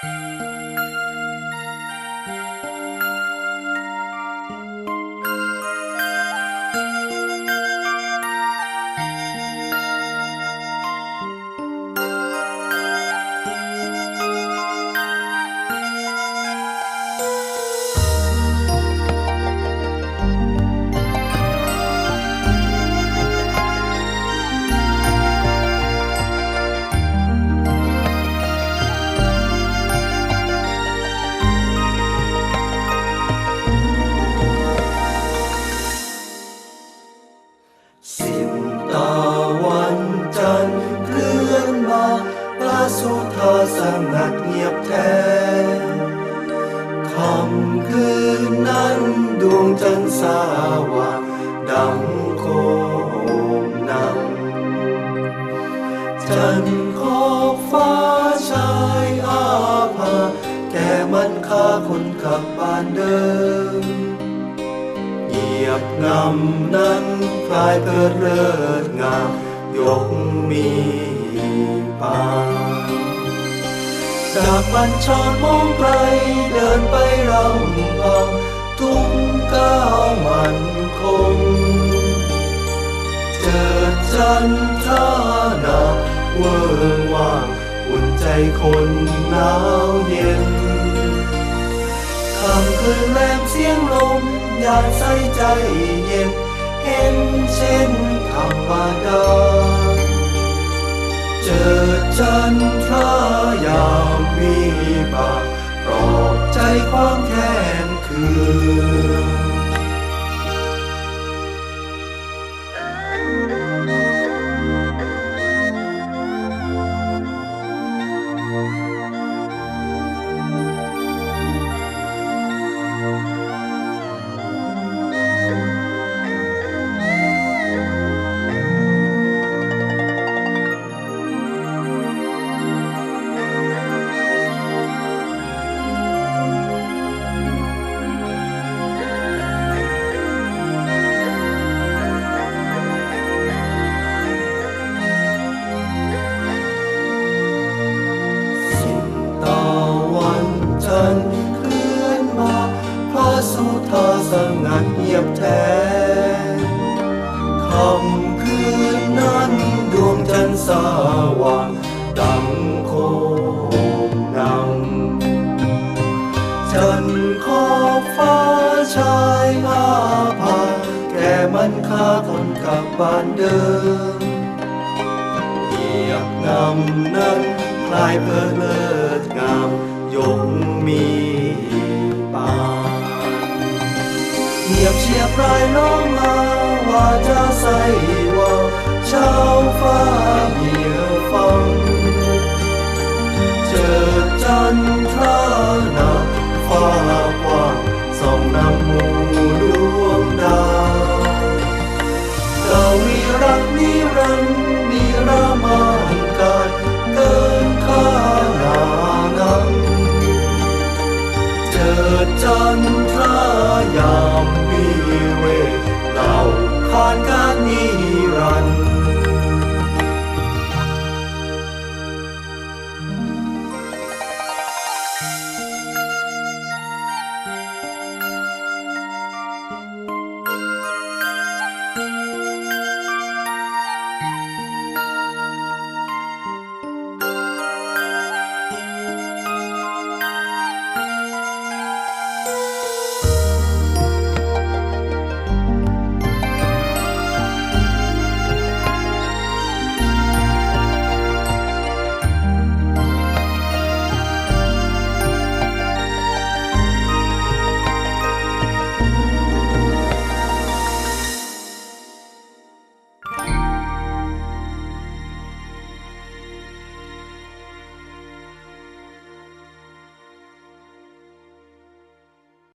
สิ มา พระสุธาสงัดเงียบแท้คำคืนนั้นดวงจันทร์สว่างดังโคมนำจันทร์ขอบฟ้าชายอาภาแก่มันค่าคนขับบ้านเดิมเหยียบงำนั้นคลายเพิดเลิศงามยกมี ปาจากบัญชรมองไกลเดินไปรำพังทุกก้าวมันคง เจิดจันทรานาเวิงว่างอุ่นใจคนหนาวเย็นคำคืนแรมเสียงลมยานใส่ใจเย็น เห็นเช่นธรรมดา เจอจันทรายามวิบากปลอบใจความแค้นคือ สุธาสงัดเงียบแท้คำคืนนั้นดวงจันทร์สว่างดังโคมนำจันขอบฟ้าชายอาภาแก่มันค่าคนกลับบ้านเดิมเหยียบงำนั้นคลายเพลิดเลิศ ยียบเชียบรน้องมาว่าจะใส่ว่าเช้าฟ้าเหยียบฟังเจอจันทรานาฟ้ากว้างส่องนำหมู่ดวงดาวเรามีรักนิรันดร์นิรามานกายเกินค่านานำเจิดจันทรายาม วิเ